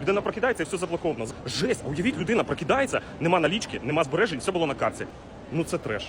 Людина прокидається і все заблоковано. Жесть, уявіть, людина прокидається, нема налічки, нема збережень, все було на карці. Ну це треш.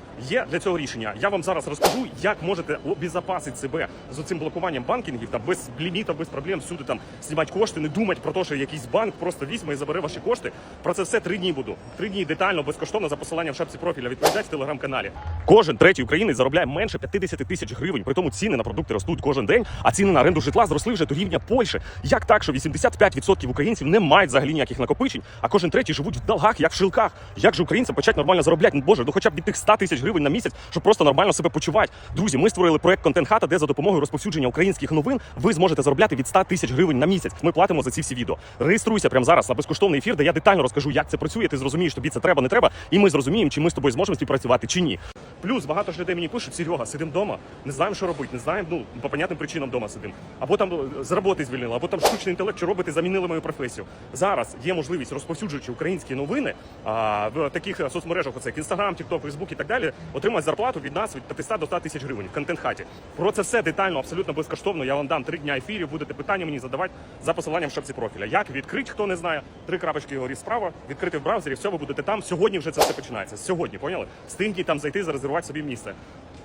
Є для цього рішення. Я вам зараз розкажу, як можете обезопасити себе з цим блокуванням банкінгів та без лімітів, без проблем всюди там знімати кошти, не думати про те, що якийсь банк просто візьме і забере ваші кошти. Про це все три дні буду. Три дні детально, безкоштовно за посиланням в шапці профіля відповідати в телеграм-каналі. Кожен третій українець заробляє менше 50 тисяч гривень. При тому ціни на продукти ростуть кожен день, а ціни на оренду житла зросли вже до рівня Польщі. Як так, що 85% українців не мають взагалі ніяких накопичень, а кожен третій живуть в долгах, як в шилках. Як же українцям почати нормально заробляти? Боже, ну хоча б від тих 100 тисяч гривень на місяць, щоб просто нормально себе почувати. Друзі, ми створили проект Контент Хата, де за допомогою розповсюдження українських новин ви зможете заробляти від 100 тисяч гривень на місяць. Ми платимо за ці всі відео. Реєструйся прямо зараз на безкоштовний ефір, де я детально розкажу, як це працює. Ти зрозумієш, тобі це треба, не треба, і ми зрозуміємо, чи ми з тобою зможемо співпрацювати чи ні. Плюс багато ж людей мені пишуть, Серега, сидимо вдома, не знаємо, що робити, не знаємо, ну по понятним причинам вдома сидимо. Або там е, з роботи звільнили, або там штучний інтелект, чи робити замінили мою професію. Зараз є можливість розповсюджуючи українські новини а, в таких е, соцмережах, оце як Інстаграм, Тікток, Фейсбук і так далі, отримати зарплату від нас від 500 до 100 тисяч гривень в контент хаті. Про це все детально, абсолютно безкоштовно. Я вам дам три дня ефірів. Будете питання мені задавати за посиланням в шапці профіля. Як відкрити, хто не знає, три крапочки його справа, відкрити в браузері. Все, ви будете там. Сьогодні вже це все починається. Сьогодні, поняли? Встигніть там зайти, зарезервувати собі місце.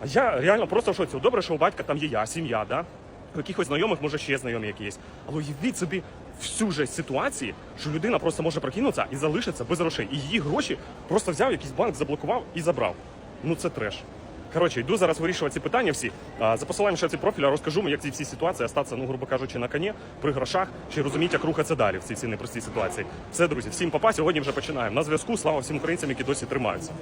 А я реально просто в шоці. Добре, що у батька там є я, сім'я, да? У якихось знайомих, може, ще знайомі якісь. Але уявіть собі всю же ситуації, що людина просто може прокинутися і залишиться без грошей. І її гроші просто взяв, якийсь банк заблокував і забрав. Ну це треш. Коротше, йду зараз вирішувати ці питання всі. За посиланням ще ці профіля розкажу як ці всі ситуації остатися, ну, грубо кажучи, на коні, при грошах, чи розуміти, як рухатися далі в цій цій непростій ситуації. Все, друзі, всім папа. Сьогодні вже починаємо. На зв'язку. Слава всім українцям, які досі тримаються.